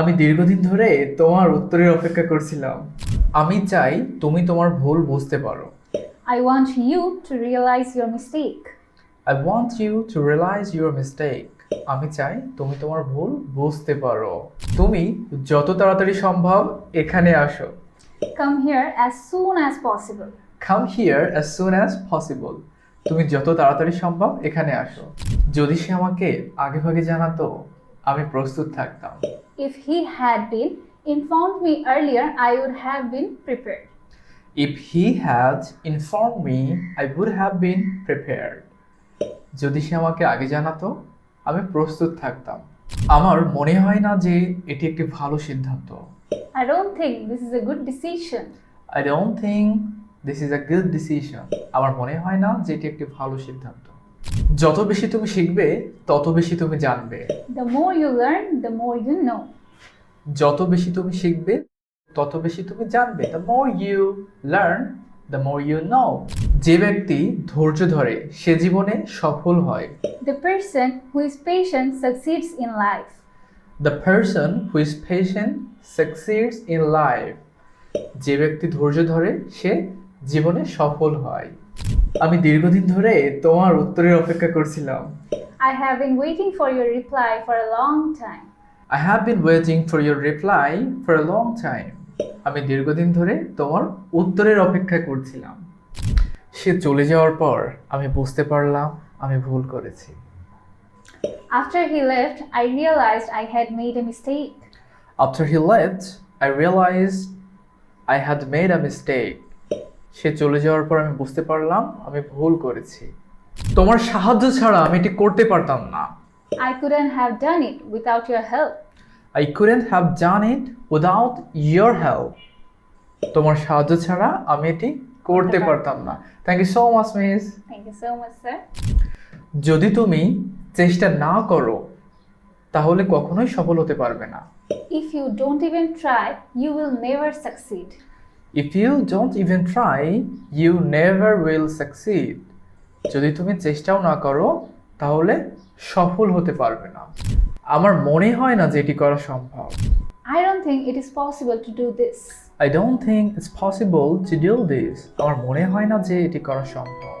আমি দীর্ঘদিন ধরে তোমার উত্তরের অপেক্ষা করছিলাম। আমি চাই তুমি তোমার ভুল বুঝতে পারো। I want you to realize your mistake. I want you to realize your mistake আমি চাই তুমি তোমার ভুল বুঝতে পারো। তুমি যত তাড়াতাড়ি সম্ভব এখানে আসো। Come here as soon as possible. Come here as soon as possible তুমি যত তাড়াতাড়ি সম্ভব এখানে আসো। যদি সে আমাকে আগে ভাগে জানাতো আমি প্রস্তুত থাকতাম। If he had been informed me earlier, I would have been prepared. If he has inform me I would have been prepared যদি সে আমাকে আগে জানাতো আমি প্রস্তুত থাকতাম। আমার মনে হয় না যে এটি একটি ভালো সিদ্ধান্ত। I don't think this is a good decision. I don't think this is a good decision আমার মনে হয় না যে এটি একটি ভালো সিদ্ধান্ত। যত বেশি তুমি শিখবে তত বেশি তুমি জানবে। The more you learn, the more you know. যত বেশি তুমি শিখবে তত বেশি তুমি জানবে। The more you learn the more you know যে ব্যক্তি ধৈর্য ধরে সে জীবনে সফল হয়। The person who is patient succeeds in life. The person who is patient succeeds in life যে ব্যক্তি ধৈর্য ধরে সে জীবনে সফল হয়। আমি দীর্ঘদিন ধরে তোমার উত্তরের অপেক্ষা করছিলাম। I have been waiting for your reply for a long time. I have been waiting for your reply for a long time আমি দীর্ঘদিন ধরে তোমার উত্তরের অপেক্ষা করছিলাম। সে চলে যাওয়ার পর আমি বুঝতে পারলাম আমি ভুল করেছি। After he left, I realized I had made a mistake. After he left I realize I had made a mistake সে চলে যাওয়ার পর আমি বুঝতে পারলাম আমি ভুল করেছি। তোমার সাহায্য ছাড়া আমি এটি করতে পারতাম না। I couldn't have done it without your help. I couldn't have done it without your help তোমার সাহায্য ছাড়া আমি এটি করতে পারতাম না। Thank you so much miss thank you so much sir যদি তুমি চেষ্টা না করো তাহলে কখনোই সফল হতে পারবে না। If you don't even try you will never succeed. If you don't even try you never will succeed যদি তুমি চেষ্টাও না করো তাহলে সফল হতে পারবে না। আমার মনে হয় না যে এটি করা সম্ভব। I don't think it is possible to do this. I don't think it's possible to do this আমার মনে হয় না যে এটি করা সম্ভব।